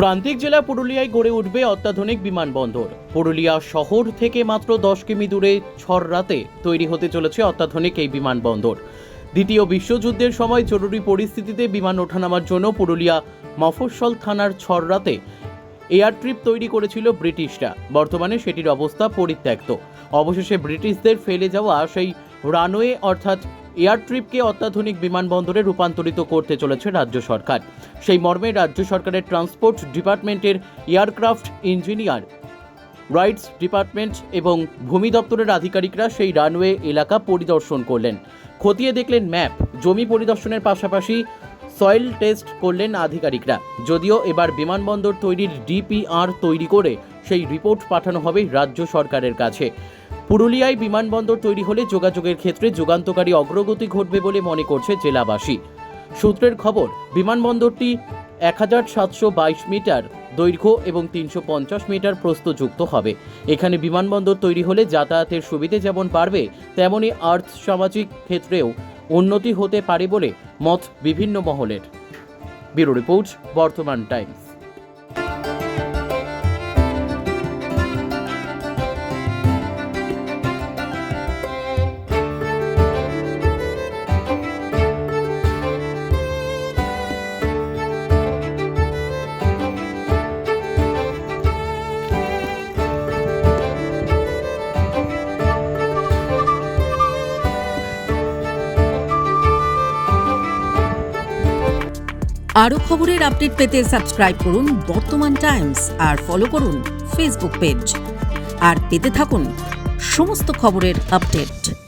প্রান্তিক জেলা পুরুলিয়ায় গড়ে উঠবে অত্যাধুনিক বিমানবন্দর। পুরুলিয়া শহর থেকে মাত্র দশ কিমি দূরে ছররাতে তৈরি হতে চলেছে অত্যাধুনিক এই বিমানবন্দর। দ্বিতীয় বিশ্বযুদ্ধের সময় জরুরি পরিস্থিতিতে বিমান ওঠানামার জন্য পুরুলিয়া মফস্বল থানার ছররাতে এয়ার ট্রিপ তৈরি করেছিল ব্রিটিশরা। বর্তমানে সেটির অবস্থা পরিত্যক্ত। অবশেষে ব্রিটিশদের ফেলে যাওয়া সেই রানওয়ে অর্থাৎ এয়ার ট্রিপকে অত্যাধুনিক বিমানবন্দরে রূপান্তরিত করতে চলেছে রাজ্য সরকার। সেই মর্মে রাজ্য সরকারের ট্রান্সপোর্ট ডিপার্টমেন্টের এয়ারক্রাফট ইঞ্জিনিয়ার, রাইটস ডিপার্টমেন্ট এবং ভূমি দপ্তরের আধিকারিকরা সেই রানওয়ে এলাকা পরিদর্শন করলেন। খতিয়ে দেখলেন ম্যাপ, জমি পরিদর্শনের পাশাপাশি সয়েল টেস্ট করলেন আধিকারিকরা। যদিও এবার বিমানবন্দর তৈরির ডিপিআর তৈরি করে সেই রিপোর্ট পাঠানো হবে রাজ্য সরকারের কাছে। পুরুলিয়ায় বিমানবন্দর তৈরি হলে যোগাযোগের ক্ষেত্রে যুগান্তকারী অগ্রগতি ঘটবে বলে মনে করছে জেলাবাসী। সূত্রের খবর, বিমানবন্দরটি এক হাজার সাতশো বাইশ মিটার দৈর্ঘ্য এবং তিনশো পঞ্চাশ মিটার প্রস্তযুক্ত হবে। এখানে বিমানবন্দর তৈরি হলে যাতায়াতের সুবিধে যেমন বাড়বে তেমনই আর্থ সামাজিক ক্ষেত্রেও উন্নতি হতে পারে বলে মত বিভিন্ন মহলের। Bureau report, Bartaman Times. আরও খবরের আপডেট পেতে সাবস্ক্রাইব করুন বর্তমান টাইমস আর ফলো করুন ফেসবুক পেজ। আর পেতে থাকুন সমস্ত খবরের আপডেট।